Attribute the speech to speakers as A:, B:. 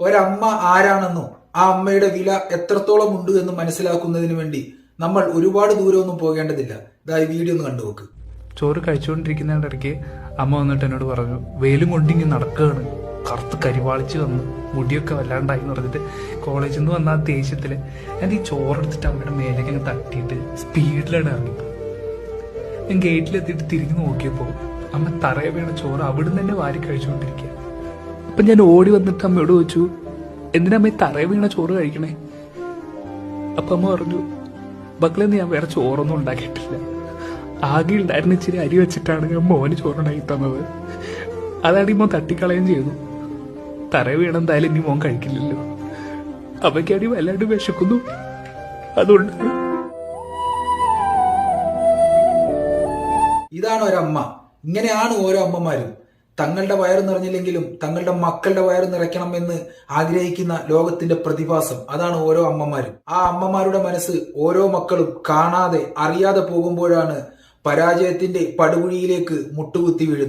A: ഒരമ്മ ആരാണെന്നോ ആ അമ്മയുടെ വില എത്രത്തോളം ഉണ്ട് എന്ന് മനസ്സിലാക്കുന്നതിന് വേണ്ടി നമ്മൾ ഒരുപാട് ദൂരമൊന്നും പോകേണ്ടതില്ല. ഇതായി വീഡിയോ ഒന്ന് കണ്ടുപോക്ക്
B: ചോറ് കഴിച്ചുകൊണ്ടിരിക്കുന്നതിന്റെ ഇടയ്ക്ക് അമ്മ വന്നിട്ട് എന്നോട് പറഞ്ഞു വെയിലും കൊണ്ടിങ്ങി നടക്കുകയാണ് കറുത്ത് കരിവാളിച്ച് വന്ന് മുടിയൊക്കെ വല്ലാണ്ടായി എന്ന് പറഞ്ഞിട്ട് കോളേജിൽ നിന്ന് വന്ന ആ ദേഷ്യത്തിൽ ഞാൻ ഈ ചോറെടുത്തിട്ട് അമ്മയുടെ മേലേക്ക് അങ്ങ് തട്ടിയിട്ട് സ്പീഡിലാണ് ഇറങ്ങിയത്. ഞാൻ ഗേറ്റിലെത്തിയിട്ട് തിരിഞ്ഞു നോക്കിയപ്പോൾ അമ്മ തറയെ വേണ ചോറ് അവിടുന്ന് തന്നെ വാരി കഴിച്ചുകൊണ്ടിരിക്കുക അപ്പൊ ഞാൻ ഓടി വന്നിട്ട് അമ്മയോട് ചോദിച്ചു എന്തിനാ അമ്മ വീണ ചോറ് കഴിക്കണേ? അപ്പൊ അമ്മ പറഞ്ഞു മക്കളെന്ന് ഞാൻ വേറെ ചോറൊന്നും ഉണ്ടാക്കിയിട്ടില്ല. ആകെ ഉണ്ടായിരുന്ന ഇച്ചിരി അരി വെച്ചിട്ടാണ് ഞാൻ മോന് ചോറുണ്ടാക്കി തന്നത്. അതാണ് ഈ മോൻ തട്ടിക്കളയും ചെയ്തു. തറ വീണ എന്തായാലും ഇനി മോൻ കഴിക്കില്ലല്ലോ. അവയ്ക്കടി വല്ലാണ്ട് വിശക്കുന്നു. അതുകൊണ്ടാണ്
A: ഇതാണ് ഒരമ്മ. ഇങ്ങനെയാണ് ഓരോ അമ്മമാരും. തങ്ങളുടെ വയറ് നിറഞ്ഞില്ലെങ്കിലും തങ്ങളുടെ മക്കളുടെ വയറ് നിറയ്ക്കണം എന്ന് ആഗ്രഹിക്കുന്ന ലോകത്തിന്റെ പ്രതിഭാസം അതാണ് ഓരോ അമ്മമാരും. ആ അമ്മമാരുടെ മനസ്സ് ഓരോ മക്കളും കാണാതെ അറിയാതെ പോകുമ്പോഴാണ് പരാജയത്തിന്റെ പടുകുഴിയിലേക്ക് മുട്ടുകുത്തി വീഴുന്നത്.